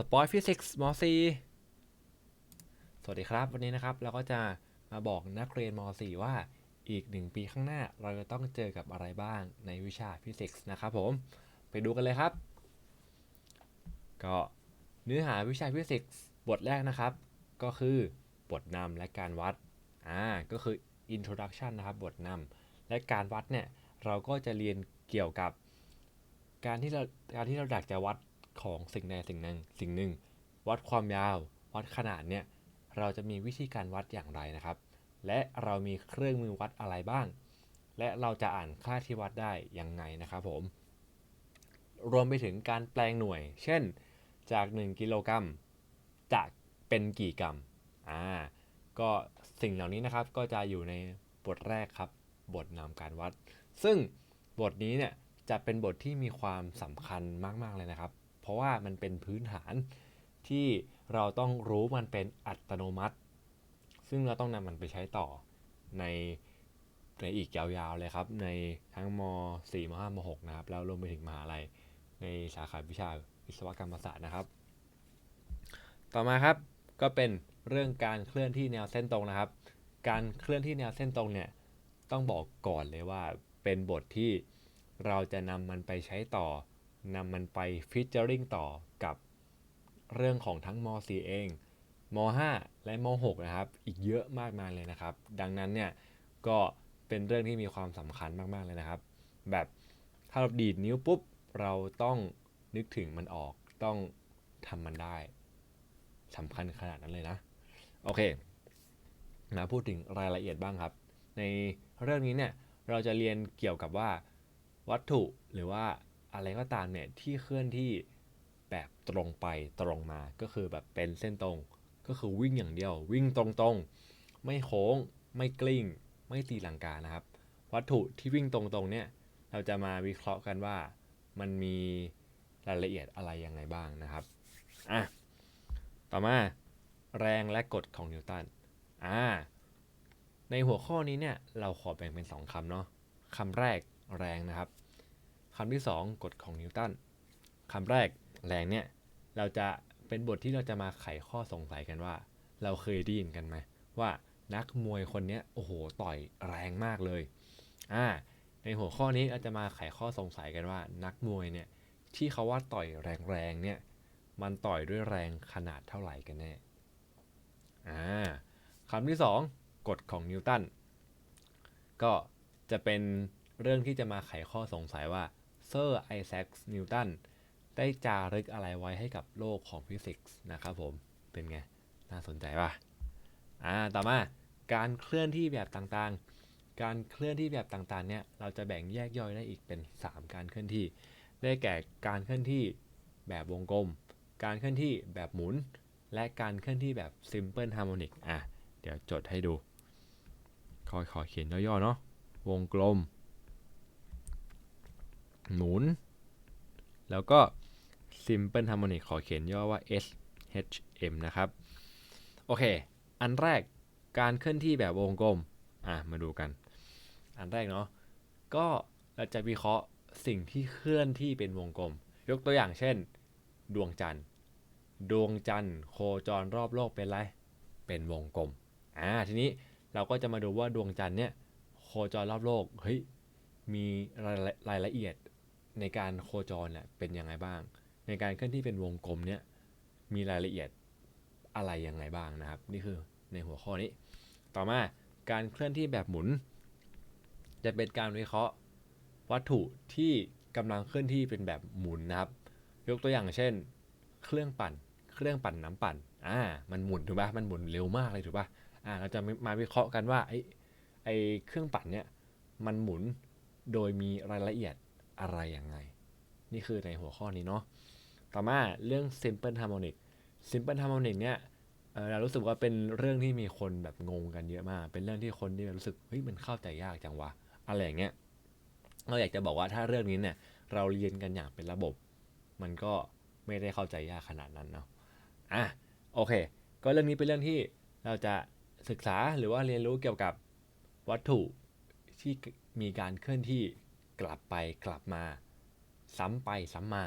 สปอยฟิสิกส์ม .4 สวัสดีครับ วันนี้นะครับเราก็จะมาบอกนักเรียนม .4 ว่าอีกหนึ่งปีข้างหน้า เราจะต้องเจอกับอะไรบ้างในวิชาฟิสิกส์นะครับผม ไปดูกันเลยครับ ก็เนื้อหาวิชาฟิสิกส์บทแรกนะครับ ก็คือบทนำและการวัด อ่า ก็คือ introduction นะครับ บทนำและการวัดเนี่ย เราก็จะเรียนเกี่ยวกับ การที่เราการที่เราอยากจะวัด ของสิ่งใดสิ่งหนึ่งสิ่งหนึ่ง วัดความยาว วัดขนาดเนี่ยเราจะมีวิธีการวัดอย่างไรนะครับ และเรามีเครื่องมือวัดอะไรบ้าง และเราจะอ่านค่าที่วัดได้ยังไงนะครับผม รวมไปถึงการแปลงหน่วย เช่น จาก 1 กิโลกรัมจะเป็นกี่กรัมอ่าก็สิ่งเหล่านี้นะครับก็จะอยู่ในบทแรกครับ บทนำการวัด ซึ่งบทนี้เนี่ยจะเป็นบทที่มีความสำคัญมาก ๆ เลยนะครับ ราะว่ามันเป็นพื้นฐานที่เราต้องรู้มันเป็นอัตโนมัติ ซึ่งเราต้องนำมันไปใช้ต่อในในอีกยาวๆเลยครับ ในทั้งม .4 ม .5 ม .6 นะครับ แล้วรวมไปถึงมหาลัยในสาขาวิชาวิศวกรรมศาสตร์นะครับ ต่อมาครับก็เป็นเรื่องการเคลื่อนที่แนวเส้นตรงนะครับ การเคลื่อนที่แนวเส้นตรงเนี่ยต้องบอกก่อนเลยว่าเป็นบทที่เราจะนำมันไปใช้ต่อ นำมันไปฟิชเจอริงต่อกับเรื่องของทั้งม .4 เองม .5 และม .6 นะครับ อีกเยอะมากมายเลยนะครับ ดังนั้นเนี่ยก็เป็นเรื่องที่มีความสำคัญมาก ๆ เลยนะครับ แบบถ้าเราดีดนิ้วปุ๊บ เราต้องนึกถึงมันออกต้องทำมันได้สำคัญขนาดนั้นเลยนะ โอเคมาพูดถึงรายละเอียดบ้างครับ ในเรื่องนี้เนี่ยเราจะเรียนเกี่ยวกับว่าวัตถุหรือว่า อะไรก็ตามเนี่ยที่เคลื่อนที่แบบตรงไปตรงมาก็คือแบบเป็นเส้นตรง ก็คือวิ่งอย่างเดียว วิ่งตรงๆ ไม่โค้ง ไม่กลิ้ง ไม่ตีลังกานะครับ วัตถุที่วิ่งตรงๆเนี่ยเราจะมาวิเคราะห์กันว่ามันมีรายละเอียดอะไรยังไงบ้างนะครับอะต่อมาแรงและกฎของนิวตันอ่าในหัวข้อนี้เนี่ยเราขอแบ่งเป็น 2คำเนาะคำแรกแรงนะครับ คำที่ 2 กฎของนิวตันคำแรกแรงเนี่ย เราจะเป็นบทที่เราจะมาไขข้อสงสัยกันว่า เราเคยได้ยินกันไหมว่านักมวยคนนี้โอ้โหต่อยแรงมากเลยอ่าในหัวข้อนี้เราจะมาไขข้อสงสัยกันว่า นักมวยเนี่ยที่เขาว่าต่อยแรงๆเนี่ยมันต่อยด้วยแรงขนาดเท่าไหร่กันแน่อ่าคำที่ 2 กฎของนิวตันก็จะเป็นเรื่องที่จะมาไขข้อสงสัยว่า เซอร์ไอแซคนิวตันได้จารึกอะไรไว้ให้กับโลกของฟิสิกส์นะครับผม เป็นไง น่าสนใจป่ะ อ่า ต่อมา การเคลื่อนที่แบบต่างๆ การเคลื่อนที่แบบต่างๆ เนี่ย เราจะแบ่งแยกย่อยได้อีกเป็น 3 การเคลื่อนที่ ได้แก่การเคลื่อนที่แบบวงกลม การเคลื่อนที่แบบหมุน และการเคลื่อนที่แบบ simple harmonic อะ เดี๋ยวจดให้ดู คอยขอเขียนย่อๆ เนาะ วงกลม หมุน แล้วก็ Simple Harmonic ขอเขียนย่อว่า SHM นะครับ โอเค อันแรกการเคลื่อนที่แบบวงกลม อะ มาดูกัน อันแรกเนาะ ก็เราจะวิเคราะห์สิ่งที่เคลื่อนที่เป็นวงกลม ยกตัวอย่างเช่น ดวงจันทร์ ดวงจันทร์โคจรรอบโลกเป็นไร เป็นวงกลม อ่า ทีนี้เราก็จะมาดูว่าดวงจันทร์เนี่ยโคจรรอบโลก เฮ้ย มีรายรายละเอียด ในการโคจรเนี่ยเป็นยังไงบ้าง ในการเคลื่อนที่เป็นวงกลมเนี่ยมีรายละเอียดอะไรยังไงบ้างนะครับ นี่คือในหัวข้อนี้ ต่อมาการเคลื่อนที่แบบหมุน จะเป็นการวิเคราะห์วัตถุที่กำลังเคลื่อนที่เป็นแบบหมุนนะครับ ยกตัวอย่างเช่น เครื่องปั่น เครื่องปั่นน้ำปั่นอ่ามันหมุนถูกปะมันหมุนเร็วมากเลยถูกปะอ่าเราจะมาวิเคราะห์กันว่าไอ้ไอ้เครื่องปั่นเนี่ยมันหมุนโดยมีรายละเอียด อะไรยังไง นี่คือในหัวข้อนี้เนาะต่อมาเรื่อง simple harmonic simple harmonic เนี่ยเรารู้สึกว่าเป็นเรื่องที่มีคนแบบงงกันเยอะมาก เป็นเรื่องที่คนที่รู้สึกเฮ้ยมันเข้าใจยากจังวะอะไรอย่างเงี้ยเราอยากจะบอกว่าถ้าเรื่องนี้เนี่ยเราเรียนกันอย่างเป็นระบบ มันก็ไม่ได้เข้าใจยากขนาดนั้นเนาะอะโอเค ก็เรื่องนี้เป็นเรื่องที่เราจะศึกษาหรือว่าเรียนรู้เกี่ยวกับวัตถุที่มีการเคลื่อนที่ กลับไปกลับมา ซ้ำไปซ้ำมา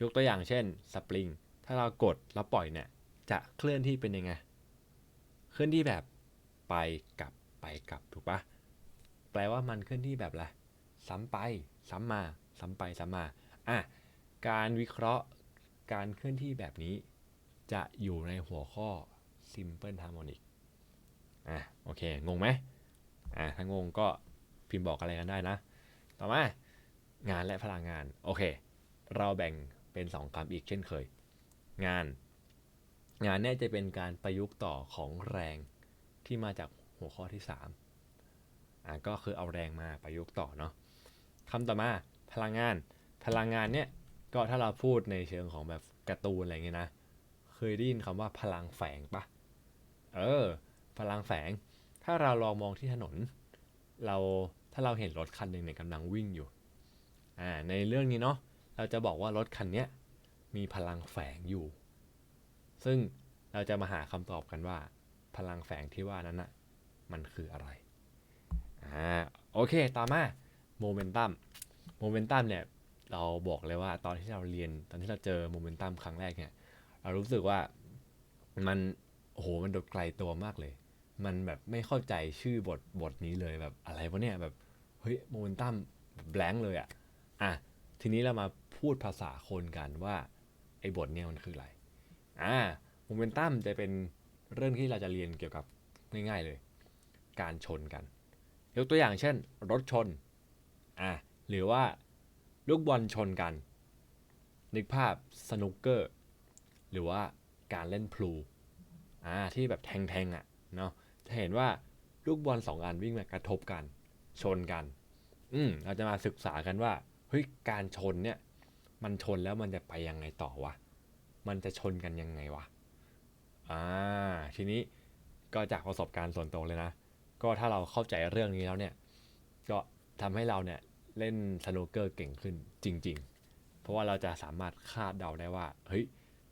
ยกตัวอย่างเช่นสปริงถ้าเรากดแล้วปล่อยเนี่ยจะเคลื่อนที่เป็นยังไง เคลื่อนที่แบบไปกลับไปกลับถูกปะแปลว่ามันเคลื่อนที่แบบอะไรซ้ำไปซ้ำมาซ้ำไปซ้ำมาอะการวิเคราะห์การเคลื่อนที่แบบนี้ จะอยู่ในหัวข้อ simple harmonic อะโอเค งงไหมอะถ้างงก็พิมพ์บอกอะไรกันได้นะ ต่อมางานและพลังงาน โอเค เราแบ่งเป็น 2คำอีกเช่นเคย งาน งานเนี่ยจะเป็นการประยุกต์ต่อของแรงที่มาจากหัวข้อที่3อะก็คือเอาแรงมาประยุกต์ต่อเนาะคำต่อมาพลังงาน พลังงานเนี่ยก็ถ้าเราพูดในเชิงของแบบการ์ตูนอะไรเงี้ยนะ เคยได้ยินคำว่าพลังแฝงปะเออ พลังแฝง ถ้าเราลองมองที่ถนน เราาเราเห็นรถคันหนึ่งเนี่ยกำลังวิ่งอยู่อ่าในเรื่องนี้เนาะเราจะบอกว่ารถคันนี้มีพลังแฝงอยู่ ซึ่งเราจะมาหาคำตอบกันว่า พลังแฝงที่ว่านั้นน่ะมันคืออะไรอ่าโอเคต่อมาโมเมนตัมโมเมนตัมเนี่ยเราบอกเลยว่าตอนที่เราเรียนตอนที่เราเจอโมเมนตัมครั้งแรกเนี่ยเรารู้สึกว่ามันโอ้โหมันโดดไกลตัวมากเลย มันแบบไม่เข้าใจชื่อบทบทนี้เลยแบบอะไรวะเนี่ยแบบ เฮ้ยโมเมนตัมแบงค์เลยอะอะทีนี้เรามาพูดภาษาคนกันว่าไอ้บทเนี่ยมันคืออะไรอ่าโมเมนตัมจะเป็นเรื่องที่เราจะเรียนเกี่ยวกับง่ายๆเลย การชนกันยกตัวอย่างเช่น รถชนอะหรือว่าลูกบอลชนกัน นึกภาพสนุกเกอร์ หรือว่าการเล่นพลูอ่าที่แบบแทงๆอะเนาะจะเห็นว่าลูกบอลสองอันวิ่งมากระทบกัน ชนกัน อืมเราจะมาศึกษากันว่าเฮ้ยการชนเนี่ย มันชนแล้วมันจะไปยังไงต่อวะ มันจะชนกันยังไงวะ อ่า ทีนี้ก็จากประสบการณ์ส่วนตัวเลยนะ ก็ถ้าเราเข้าใจเรื่องนี้แล้วเนี่ย ก็ทำให้เราเนี่ยเล่นสนุกเกอร์เก่งขึ้นจริง ๆ เพราะว่าเราจะสามารถคาดเดาได้ว่า เฮ้ย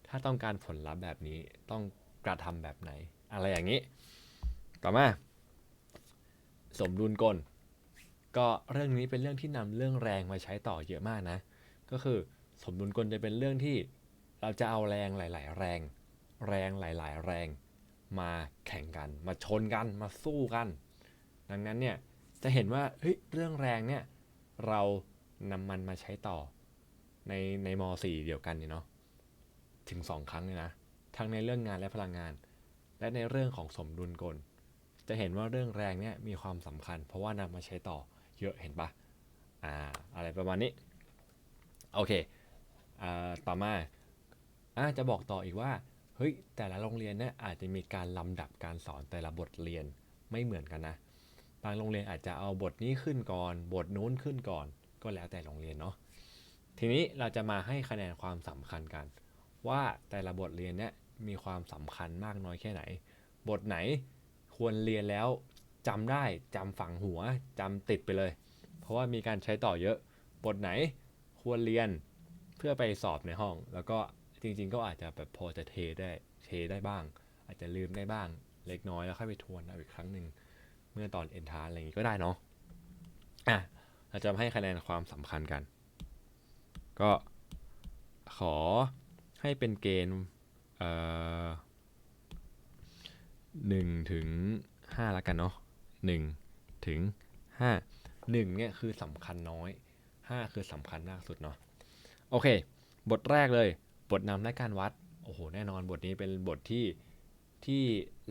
ถ้าต้องการผลลัพธ์แบบนี้ต้องกระทำแบบไหน อะไรอย่างนี้ ต่อมา สมดุลกล ก็เรื่องนี้เป็นเรื่องที่นำเรื่องแรงมาใช้ต่อเยอะมากนะ ก็คือสมดุลกลจะเป็นเรื่องที่เราจะเอาแรงหลาย ๆ แรง แรงหลาย ๆ แรง มาแข่งกัน มาชนกันมาสู้กัน ดังนั้นเนี่ยจะเห็นว่าเฮ้ยเรื่องแรงเนี่ยเรานำมันมาใช้ต่อในในม .4 เดียวกันเนี่ยเนาะถึง 2 ครั้งเลยนะ ทั้งในเรื่องงานและพลังงาน และในเรื่องของสมดุลกล จะเห็นว่าเรื่องแรงเนี่ยมีความสำคัญ เพราะว่านำมาใช้ต่อ เยอะเห็นปะอ่าอะไรประมาณนี้ โอเคอ่าต่อมาอ่าจะบอกต่ออีกว่าเฮ้ยแต่ละโรงเรียนเนี่ยอาจจะมีการลำดับการสอนแต่ละบทเรียนไม่เหมือนกันนะ บางโรงเรียนอาจจะเอาบทนี้ขึ้นก่อน บทนู้นขึ้นก่อน ก็แล้วแต่โรงเรียนเนาะทีนี้เราจะมาให้คะแนนความสำคัญกัน ว่าแต่ละบทเรียนเนี่ยมีความสำคัญมากน้อยแค่ไหน บทไหนควรเรียนแล้ว จำได้จำฝังหัวจำติดไปเลย เพราะว่ามีการใช้ต่อเยอะบทไหนควรเรียนเพื่อไปสอบในห้อง แล้วก็จริง ๆ ก็อาจจะแบบพอจะเทได้เทได้บ้าง อาจจะลืมได้บ้าง เล็กน้อยแล้วค่อยไปทวนเอาอีกครั้งหนึ่งเมื่อตอนเอนทานอะไรอย่างงี้ก็ได้เนาะอะเราจะให้คะแนนความสำคัญกัน ก็ขอให้เป็นเกณฑ์หนึ่งถึงห้าละกันเนาะ หนึ่งถึงห้าหนึ่งเนี่ยคือสำคัญน้อยห้าคือสำคัญมากสุดเนาะโอเค บทแรกเลย บทนำและการวัด โอ้โห แน่นอนบทนี้เป็นบทที่ที่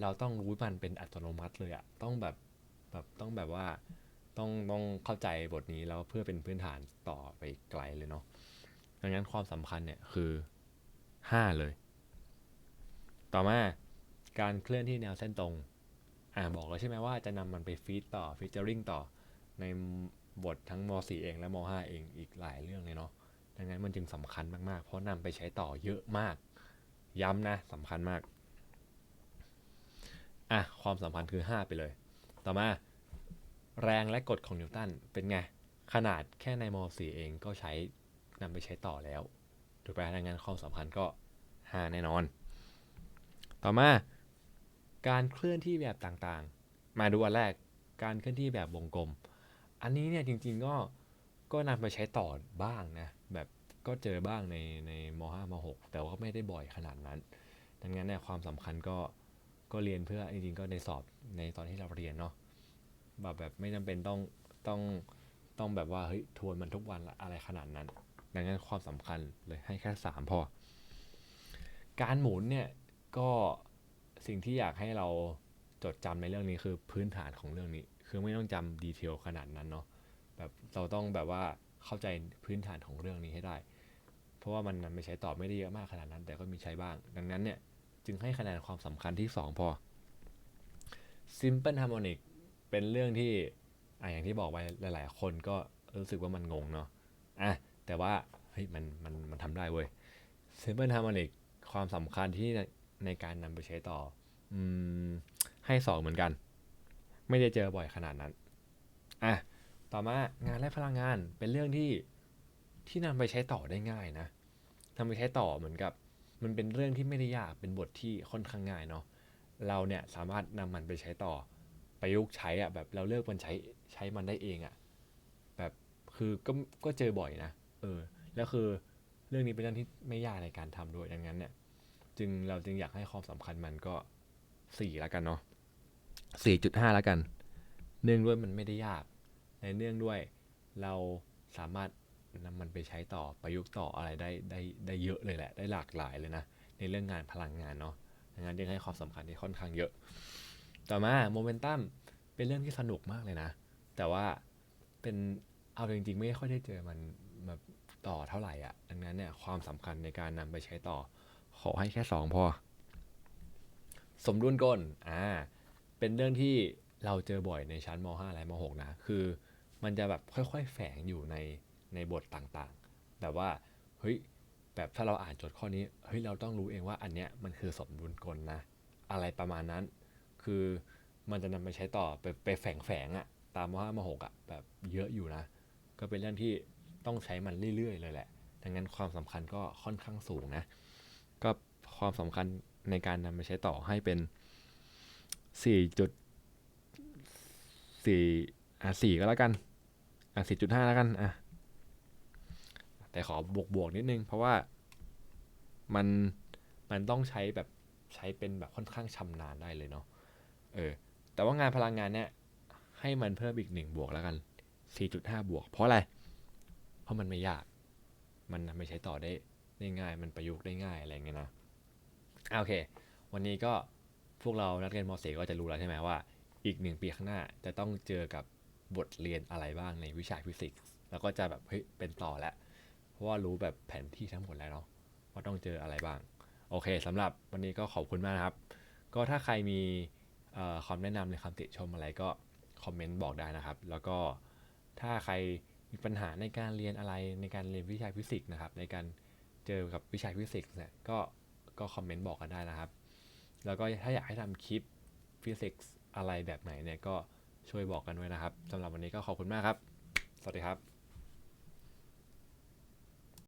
เราต้องรู้มันเป็นอัตโนมัติเลยอะต้องแบบแบบต้องแบบว่าต้องต้องเข้าใจบทนี้แล้วเพื่อเป็นพื้นฐานต่อไปไกลเลยเนาะดังนั้นความสำคัญเนี่ยคือ 5 เลย ต่อมาการเคลื่อนที่แนวเส้นตรง อ่าบอกแล้วใช่ไหมว่าจะนำมันไปฟีดต่อฟีเจอริงต่อในบททั้งม .4 เองและม .5 เองอีกหลายเรื่องเลยเนาะดังนั้นมันจึงสำคัญมากๆ เพราะนำไปใช้ต่อเยอะมาก ย้ำนะสำคัญมากอะความสำคัญคือ 5 ไปเลย ต่อมาแรงและกฎของนิวตันเป็นไง ขนาดแค่ในม .4 เองก็ใช้นำไปใช้ต่อแล้วถูกไหมดังนั้นความสำคัญก็ 5 แน่นอน ต่อมา การเคลื่อนที่แบบต่างๆ มาดูอันแรกการเคลื่อนที่แบบวงกลม อันนี้เนี่ยจริงๆก็ก็นำไปใช้ต่อบ้างนะแบบก็เจอบ้างในในมห้ามหกแต่ว่าไม่ได้บ่อยขนาดนั้นดังนั้นเนี่ยความสำคัญก็ก็เรียนเพื่อจริงๆก็ในสอบในตอนที่เราเรียนเนาะแบบแบบไม่จำเป็นต้องต้องต้องแบบว่าเฮ้ยทวนมันทุกวันอะไรขนาดนั้น ดังนั้นความสำคัญเลยให้แค่สามพอ การหมุนเนี่ยก็ สิ่งที่อยากให้เราจดจำในเรื่องนี้คือพื้นฐานของเรื่องนี้ คือไม่ต้องจำดีเทลขนาดนั้นเนาะแบบเราต้องแบบว่าเข้าใจพื้นฐานของเรื่องนี้ให้ได้ เพราะว่ามันนำไปใช้ต่อไม่ได้เยอะมากขนาดนั้น แต่ก็มีใช้บ้าง ดังนั้นเนี่ยจึงให้คะแนนความสำคัญที่ 2 พอ Simple Harmonic เป็นเรื่องที่อะอย่างที่บอกไปหลาย ๆ คนก็รู้สึกว่ามันงงเนาะอะแต่ว่าเฮ้ยมันมันมันทำได้เว้ย Simple Harmonic ความสำคัญที่ ในการนำไปใช้ต่ออืมให้สองเหมือนกัน ไม่ได้เจอบ่อยขนาดนั้นอะต่อมางานและพลังงานเป็นเรื่องที่ที่นำไปใช้ต่อได้ง่ายนะนำไปใช้ต่อเหมือนกับ มันเป็นเรื่องที่ไม่ได้ยากเป็นบทที่ค่อนข้างง่ายเนาะเราเนี่ยสามารถนำมันไปใช้ต่อประยุกต์ใช้อะแบบเราเลือกมันใช้ใช้มันได้เองอะแบบคือก็ก็เจอบ่อยนะเออแล้วคือเรื่องนี้เป็นเรื่องที่ไม่ยากในการทำด้วยดังนั้นเนี่ย จึงเราจึงอยากให้ความสำคัญมันก็สี่แล้วกันเนาะสี่จุดห้าแล้วกัน เนื่องด้วยมันไม่ได้ยาก ในเนื่องด้วยเราสามารถนำมันไปใช้ต่อประยุกต์ต่ออะไรได้ได้ได้เยอะเลยแหละ ได้หลากหลายเลยนะ ในเรื่องงานพลังงานเนาะดังนั้นจึงให้ความสำคัญที่ค่อนข้างเยอะ ต่อมาโมเมนตัมเป็นเรื่องที่สนุกมากเลยนะ แต่ว่าเป็นเอาจริงๆ ไม่ค่อยได้เจอมันแบบต่อเท่าไหร่อะ ดังนั้นเนี่ยความสำคัญในการนำไปใช้ต่อ ขอให้แค่สองพอ สมดุลกลอ่าเป็นเรื่องที่เราเจอบ่อยในชั้นม .5 และม .6 นะ คือมันจะแบบค่อยๆ แฝงอยู่ในในบทต่างๆ แบบว่าเฮ้ยแบบถ้าเราอ่านโจทย์ข้อนี้เฮ้ยเราต้องรู้เองว่าอันเนี้ยมันคือสมดุลกลนะ อะไรประมาณนั้น คือมันจะนำไปใช้ต่อไปไปแฝงแฝงอะตามม .5 ม .6 อะแบบเยอะอยู่นะ ก็เป็นเรื่องที่ต้องใช้มันเรื่อยๆ เลยแหละดังนั้นความสำคัญก็ค่อนข้างสูงนะ ก็ความสำคัญในการนำไปใช้ต่อให้เป็นสี่จุดสี่อะสี่ก็แล้วกัน อะสี่จุดห้าแล้วกันอะแต่ขอบวกบวกนิดนึง เพราะว่ามันมันต้องใช้แบบใช้เป็นแบบค่อนข้างชำนาญได้เลยเนาะเออแต่ว่างานพลังงานเนี่ยให้มันเพิ่มอีกหนึ่งบวกแล้วกันสี่จุดห้าบวก เพราะอะไร เพราะมันไม่ยาก มันนำไปใช้ต่อได้ ได้ง่าย มันประยุกต์ได้ง่ายอะไรเงี้ยนะอะโอเค วันนี้ก็พวกเรานักเรียนม .4 ก็จะรู้แล้วใช่ไหมว่า อีกหนึ่งปีข้างหน้าจะต้องเจอกับบทเรียนอะไรบ้างในวิชาฟิสิกส์แล้วก็จะแบบเฮ้ยเป็นต่อแล้ว เพราะว่ารู้แบบแผนที่ทั้งหมดแล้วเนาะว่าต้องเจออะไรบ้าง โอเคสำหรับวันนี้ก็ขอบคุณมากนะครับ ก็ถ้าใครมีคำแนะนำหรือคำติชมอะไรก็คอมเมนต์บอกได้นะครับ แล้วก็ถ้าใครมีปัญหาในการเรียนอะไรในการเรียนวิชาฟิสิกส์นะครับในการ เจอกับวิชาฟิสิกส์เนี่ยก็ก็คอมเมนต์บอกกันได้นะครับ แล้วก็ถ้าอยากให้ทำคลิปฟิสิกส์อะไรแบบไหนเนี่ยก็ช่วยบอกกันด้วยนะครับสำหรับวันนี้ก็ขอบคุณมากครับ สวัสดีครับ